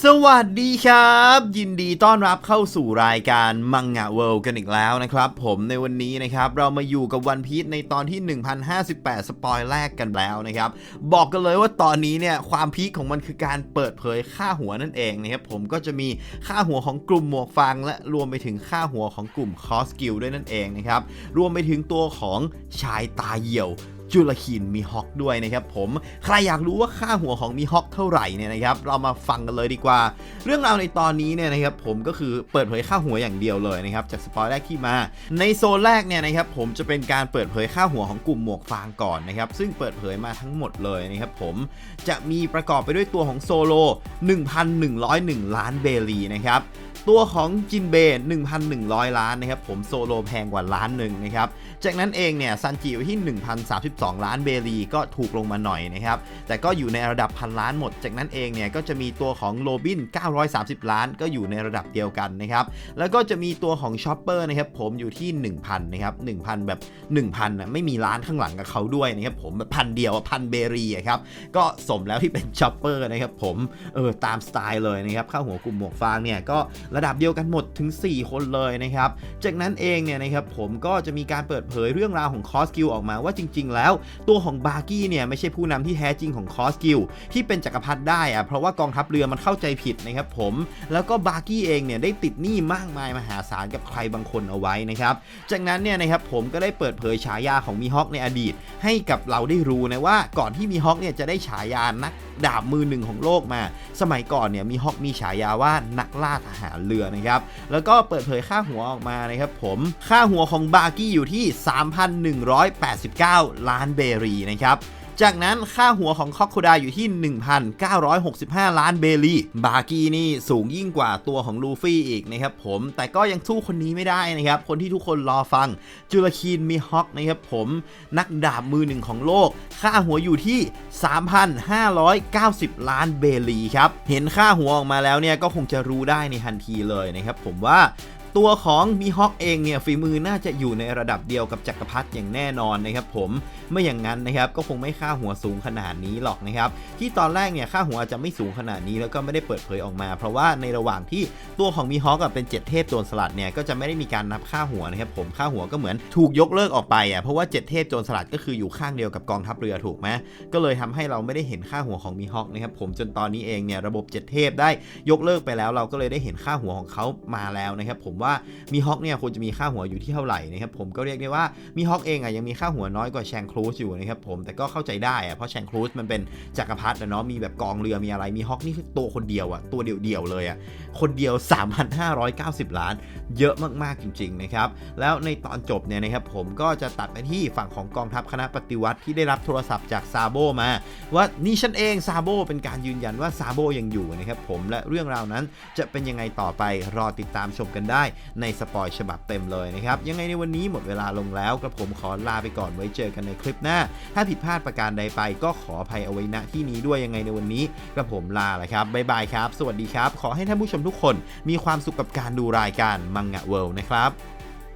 สวัสดีครับ ยินดีต้อนรับเข้าสู่รายการมังงะเวิลด์กันอีกแล้วนะครับ ผมในวันนี้นะครับ เรามาอยู่กับวันพี e ในตอนที่ 1058 สปอยแรกกันแล้วนะครับ บอกกันเลยว่าตอนนี้เนี่ย ความพีคของมันคือการเปิดเผยค่าหัวนั่นเองนะครับ ผมก็จะมีค่าหัวของกลุ่มหมวกฟางและรวมไปถึงค่าหัวของกลุ่มคอสกิลด้วยนั่นเองนะครับรวมไปถึงตัวของชายตาเหี่ยว จุลคีนมีฮอกด้วยนะครับผมใครอยากรู้ว่าค่าหัวของมีฮอกเท่าไหร่เนี่ยนะครับเรามาฟังกันเลยดีกว่า เรื่องราวในตอนนี้เนี่ยนะครับผมก็คือเปิดเผยค่าหัวอย่างเดียวเลยนะครับจากสปอยแรกที่มา ในโซนแรกเนี่ยนะครับผมจะเป็นการเปิดเผยค่าหัวของกลุ่มหมวกฟางก่อนนะครับซึ่งเปิดเผยมาทั้งหมดเลยนะครับผมจะมีประกอบไปด้วยตัวของโซโล 1,101 ล้านเบลีนะครับ ตัวของจินเบย์1,100 ล้านนะครับผมโซโลแพงกว่าล้านหนึ่งนะครับจากนั้นเองเนี่ยซันจิอยู่ที่ 1,032 ล้านเบลีก็ถูกลงมาหน่อยนะครับแต่ก็อยู่ในระดับพันล้านหมด จากนั้นเองเนี่ยก็จะมีตัวของโรบิน 930 ล้าน ก็อยู่ในระดับเดียวกันนะครับแล้วก็จะมีตัวของชอปเปอร์นะครับผมอยู่ที่ 1,000นะครับ1,000 แบบ 1,000นะไม่มีล้านข้างหลังกับเขาด้วยนะครับผมแบบพันเดียวพันเบรีครับก็สมแล้วที่เป็นชอปเปอร์นะครับผมเออตามสไตล์เลยนะครับข้าหัวกลุ่มหมวกฟางเนี่ยก็ระดับเดียวกันหมดถึง 4 คนเลยนะครับ จากนั้นเองเนี่ยนะครับผมก็จะมีการเปิดเผยเรื่องราวของคอสกิลออกมาว่าจริง ๆ แล้ว ตัวของบาร์กี้เนี่ยไม่ใช่ผู้นำที่แท้จริงของคอสกิลที่เป็นจักรพรรดิได้อะเพราะว่ากองทัพเรือมันเข้าใจผิดนะครับผมแล้วก็บาร์กี้เองเนี่ยได้ติดหนี้มากมายมหาศาลกับใครบางคนเอาไว้นะครับจากนั้นเนี่ยนะครับผมก็ได้เปิดเผยฉายาของมีฮอคในอดีต ให้กับเราได้รู้นะว่าก่อนที่มีฮอคเนี่ยจะได้ฉายานักดาบมือหนึ่งของโลกมา สมัยก่อนเนี่ยมีฮอกมีฉายาว่านักล่าทหารเรือนะครับ แล้วก็เปิดเผยค่าหัวออกมานะครับผม ค่าหัวของบาร์กี้อยู่ที่ 3,189 ล้านเบรีนะครับ จากนั้นค่าหัวของคอกโคดาอยู่ที่ 1,965 ล้านเบลี บาร์กี้นี่สูงยิ่งกว่าตัวของลูฟี่อีกนะครับผม แต่ก็ยังสู้คนนี้ไม่ได้นะครับ คนที่ทุกคนรอฟัง จุลคีนมีฮอกนะครับผม นักดาบมือหนึ่งของโลก ค่าหัวอยู่ที่ 3,590 ล้านเบลีครับ เห็นค่าหัวออกมาแล้วเนี่ยก็คงจะรู้ได้ในทันทีเลยนะครับผมว่า ตัวของมีฮอกเองเนี่ยฝีมือน่าจะอยู่ในระดับเดียวกับจักรพรรดิอย่างแน่นอนนะครับผมไม่อย่างนั้นนะครับก็คงไม่ค่าหัวสูงขนาดนี้หรอกนะครับที่ตอนแรกเนี่ยค่าหัวอาจจะไม่สูงขนาดนี้แล้วก็ไม่ได้เปิดเผยออกมา เพราะว่าในระหว่างที่ตัวของมีฮอกกับเป็นเจ็ดเทพโจรสลัดเนี่ยก็จะไม่ได้มีการนับค่าหัวนะครับผมค่าหัวก็เหมือนถูกยกเลิกออกไปอะเพราะว่าเจ็ดเทพโจรสลัดก็คืออยู่ข้างเดียวกับกองทัพเรือถูกไหมก็เลยทำให้เราไม่ได้เห็นค่าหัวของมีฮอกนะครับผมจนตอนนี้เองเนี่ยระบบเจ็ดเทพได้ยกเลิกไปแล้ว เราก็เลยได้เห็นค่าหัวของเขามาแล้วนะครับผมว่ามีฮอกเนี่ยควรจะมีค่าหัวอยู่ที่เท่าไหร่นะครับผมก็เรียกได้ว่ามีฮอกเองอะยังมีค่าหัวน้อยกว่าแชงครูซอยู่นะครับผมแต่ก็เข้าใจได้อะเพราะแชงครูซมันเป็นจักรพรรดินะเนาะมีแบบกองเรือมีอะไรมีฮอกนี่คือตัวคนเดียวอะตัวเดียวๆเลยอะคนเดียว 3,590 ล้าน เยอะมากๆจริงๆนะครับแล้วในตอนจบเนี่ยนะครับผมก็จะตัดไปที่ฝั่งของกองทัพคณะปฏิวัติที่ได้รับโทรศัพท์จากซาโบมา ว่านี่ฉันเองซาโบเป็นการยืนยันว่าซาโบยังอยู่นะครับผมและเรื่องราวนั้นจะเป็นยังไงต่อไปรอติดตามชมกันได้ในสปอยฉบับเต็มเลยนะครับ ยังไงในวันนี้หมดเวลาลงแล้วกระผมขอลาไปก่อนไว้เจอกันในคลิปหน้า ถ้าผิดพลาดประการใดไปก็ขออภัยเอาไว้ณที่นี้ด้วยยังไงในวันนี้กระผมลาละครับบ๊ายบายครับ สวัสดีครับ ขอให้ท่านผู้ชมทุกคนมีความสุขกับการดูรายการมังงะเวิลด์นะครับ